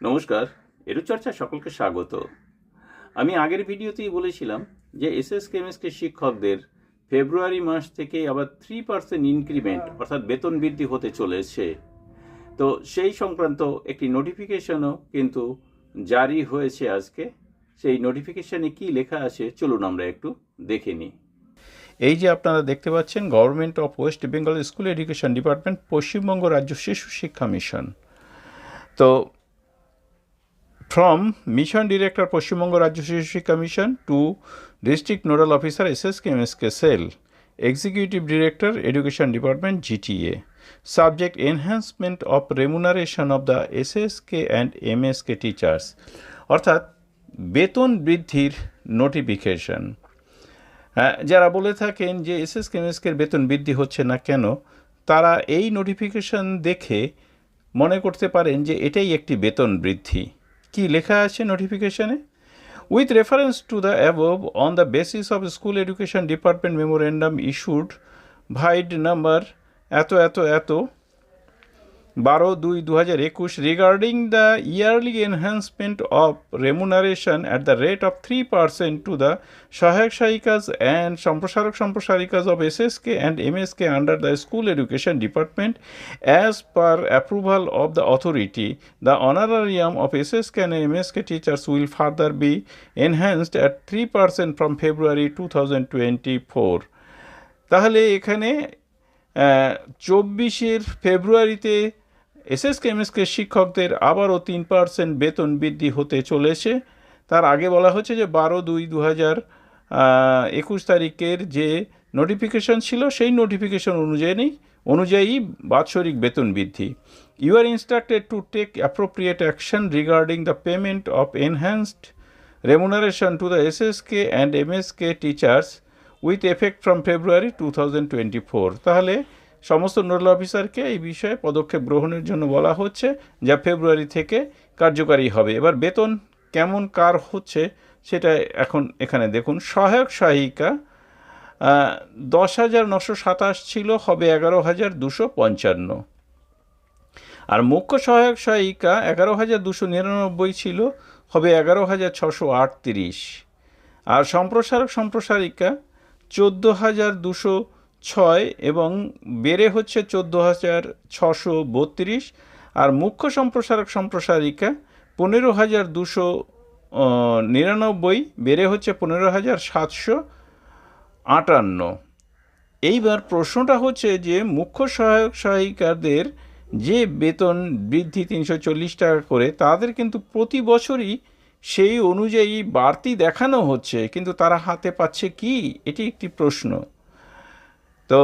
নমস্কার এরুচর্চা সকলকে স্বাগত। আমি আগের ভিডিওতেই বলেছিলাম যে এসএস কেমিস্ট্রি শিক্ষকদের ফেব্রুয়ারি মাস থেকে আবার থ্রি পার্সেন্ট ইনক্রিমেন্ট অর্থাৎ বেতন বৃদ্ধি হতে চলেছে। তো সেই সংক্রান্ত একটি নোটিফিকেশনও কিন্তু জারি হয়েছে আজকে। সেই নোটিফিকেশনে কি লেখা আছে চলুন আমরা একটু দেখে নিই। এই যে আপনারা দেখতে পাচ্ছেন government of West Bengal school education department Paschimbanga রাজ্য শিশু শিক্ষা মিশন। তো from মিশন ডিরেক্টর পশ্চিমবঙ্গ রাজ্য শিশু শিক্ষা mission to district nodal officer S S K M S K cell executive director education department GTA subject enhancement of remuneration of the S S K and M S K teachers অর্থাৎ বেতন বৃদ্ধির notification যারা বলে থাকেন যে S S কেমিস্কের বেতন বৃদ্ধি হচ্ছে না কেন, তারা এই নোটিফিকেশন দেখে মনে করতে পারেন যে এটাই একটি বেতন বৃদ্ধি। কি লেখা আছে নোটিফিকেশনে with reference to the above on the basis of school education department memorandum issued vide number এত এত এত বারো দুই দু হাজার একুশ regarding the yearly enhancement of remuneration at the rate of three percent to the সহায়ক সহায়িকাজ অ্যান্ড সম্প্রসারক সম্প্রসারিকাজ of S S K and M S K under the school education department as per approval of the authority the honorarium of S S K and M S K teachers will further be enhanced at three percent from February two thousand twenty four তাহলে এখানে চব্বিশের ফেব্রুয়ারিতে SS chemistry শিক্ষকদের আবারও তিন percent বেতন বৃদ্ধি হতে চলেছে। তার আগে বলা হচ্ছে যে বারো দুই দু হাজার একুশ তারিখের যে নোটিফিকেশন ছিল, সেই নোটিফিকেশন অনুযায়ী অনুযায়ী বাৎসরিক বেতন বৃদ্ধি। You are instructed to take appropriate action regarding the payment of enhanced remuneration to the SSK and MSK teachers with effect from February 2024 তাহলে সমস্ত নোডাল অফিসারকে এই বিষয়ে পদক্ষেপ গ্রহণের জন্য বলা হচ্ছে, যা ফেব্রুয়ারি থেকে কার্যকারী হবে। এবার বেতন কেমন, কার হচ্ছে, সেটা এখন এখানে দেখুন। সহায়ক সহায়িকা দশ হাজার নশো সাতাশ ছিল, হবে এগারো হাজার দুশো পঞ্চান্ন। আর মুখ্য সহায়ক সহায়িকা এগারো হাজার দুশো নিরানব্বই ছিল, হবে এগারো হাজার ছশো আটত্রিশ। আর সম্প্রসারক সম্প্রসারিকা, চোদ্দ হাজার দুশো ছয় এবং বেড়ে হচ্ছে চোদ্দ হাজার ছশো বত্রিশ। আর মুখ্য সম্প্রসারক সম্প্রসারিকা পনেরো হাজার দুশো নিরানব্বই, বেড়ে হচ্ছে পনেরো হাজার সাতশো আটান্ন। এইবার প্রশ্নটা হচ্ছে যে মুখ্য সহায়ক সহায়িকাদের যে বেতন বৃদ্ধি তিনশো চল্লিশ টাকা করে, তাদের কিন্তু প্রতি বছরই সেই অনুযায়ী বাড়তি দেখানো হচ্ছে। কিন্তু তারা হাতে পাচ্ছে কি? এটি একটি প্রশ্ন। তো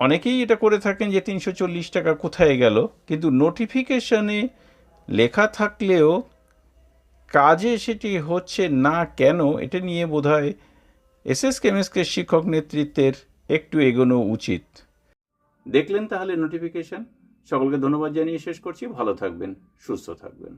অনেকেই এটা করে থাকেন যে তিনশো চল্লিশ টাকা কোথায় গেল, কিন্তু নোটিফিকেশনে লেখা থাকলেও কাজে সেটি হচ্ছে না কেন, এটা নিয়ে বোধ হয় এস এস কেমিস্ট্রির শিক্ষক নেতৃত্বের একটু এগোনো উচিত। দেখলেন তাহলে নোটিফিকেশন সকলকে ধন্যবাদ জানিয়ে শেষ করছি। ভালো থাকবেন, সুস্থ থাকবেন।